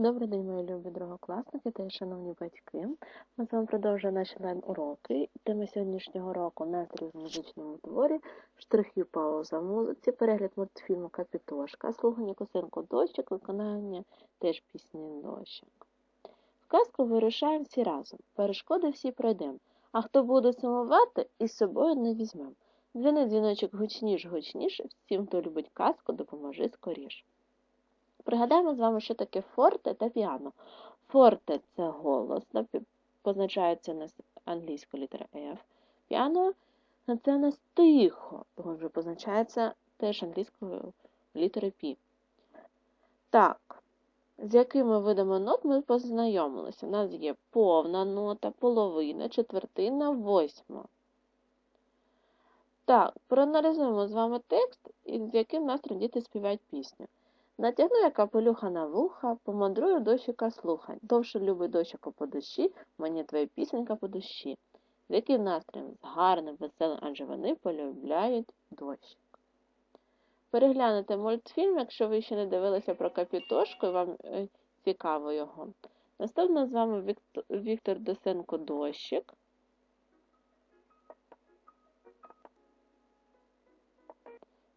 Добрий день, мої любі другокласники та шановні батьки. Ми з вами продовжуємо наші лайн-уроки. Тема сьогоднішнього року настрій в музичному творі, штрихи пауза в музиці, перегляд мультфільму Капітошка, слухання косинку дощик, виконання теж пісні дощик. В казку вирушаємо всі разом, перешкоди всі пройдемо, а хто буде сумувати, із собою не візьмем. Дзвіни дзвіночок гучніш, гучніш, всім, хто любить казку, допоможи скоріш. Пригадаємо з вами, що таке форте та піано. Форте це голосно, позначається на англійською літера F. Піано це у нас тихо, вже позначається теж англійською літерою P. Так, з якими видами нот ми познайомилися. У нас є повна нота, половина, четвертина, восьма. Так, проаналізуємо з вами текст, з яким нас діти співають пісню. Натягну я капелюха на вуха, помандрую дощика слухань. Довше любий дощику по душі, мені твоя пісенька по душі. З яким настроєм? З гарним, веселим, адже вони полюбляють дощик. Переглянете мультфільм, якщо ви ще не дивилися про капітошку і вам е, цікаво його. Наступно з вами Віктор Досенко дощик.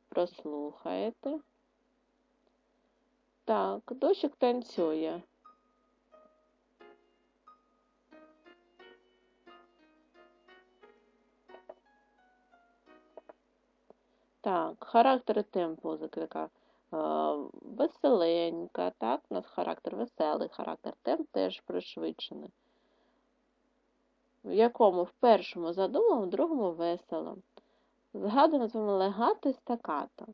Прослухаєте. Так, дощик танцює. Так, характер і темп музики така веселенька, так, у нас характер веселий, характер темп теж пришвидшений. В якому в першому задумом, в другому весело. Згадуємо з вами легато і стакато.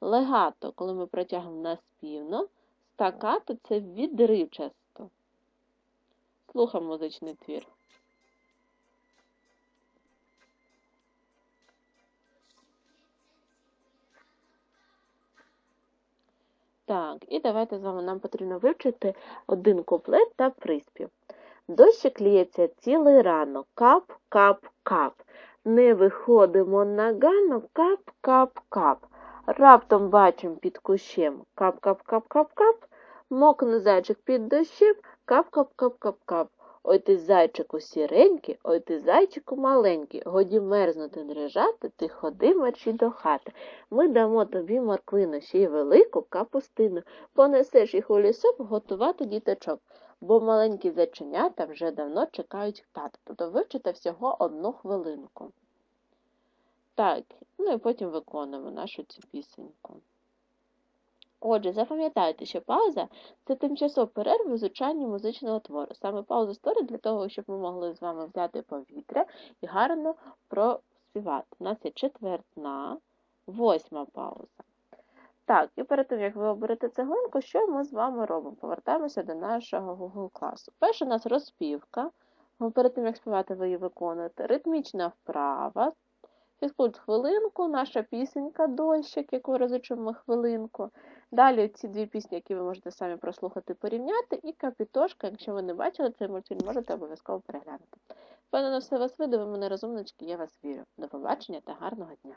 Легато, коли ми протягнемо наспівно, стакато це відривчасто. Слухаємо музичний твір. Так, і давайте з вами нам потрібно вивчити один куплет та приспів. Дощик ліється цілий ранок, кап, кап, кап. Не виходимо на ганок, кап, кап, кап. Раптом бачим під кущем кап-кап-кап-кап-кап, мокне зайчик під дощем, кап-кап-кап-кап-кап. Ой ти зайчику сіренький, ой ти зайчику маленький, годі мерзнути дрижати, ти ходи мерчі до хати. Ми дамо тобі морквину, ще й велику капустину. Понесеш їх у лісок готувати діточок, бо маленькі зайченята вже давно чекають тата. Тобто вивчите всього одну хвилинку. Так, ну і потім виконуємо нашу цю пісеньку. Отже, запам'ятайте, що пауза це тимчасова перерва в звучанні музичного твору. Саме пауза створює для того, щоб ми могли з вами взяти повітря і гарно проспівати. У нас є четвертна, восьма пауза. Так, і перед тим, як ви оберете цеглинку, що ми з вами робимо? Повертаємося до нашого Google класу. Перша у нас розпівка. Перед тим, як співати, ви її виконуєте. Ритмічна вправа. Фізкульт хвилинку, наша пісенька дощик, яку розучимо хвилинку. Далі ці дві пісні, які ви можете самі прослухати, порівняти, і капітошка, якщо ви не бачили цей мультфільм, можете обов'язково переглянути. Певно, все вас видно, ви мене розумнички, я вас вірю. До побачення та гарного дня!